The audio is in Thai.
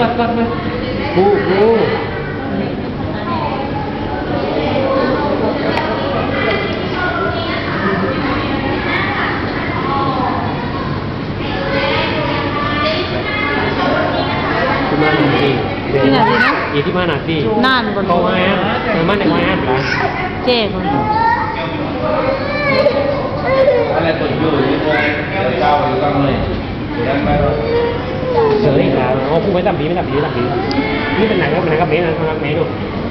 กลับกลับไปบูบูมาหนึ่งทีนะอยู่ที่ห้านาทีนั่นบนโตมาอ่มาหนึ่งมาอะเจ๊คน เฉยอีกแล้วโอ้คุณไม่ทำผีไม่ทำผีทำผีนี่เป็นหนังครับหนังกับเมย์นะทำกับเมย์ดูเ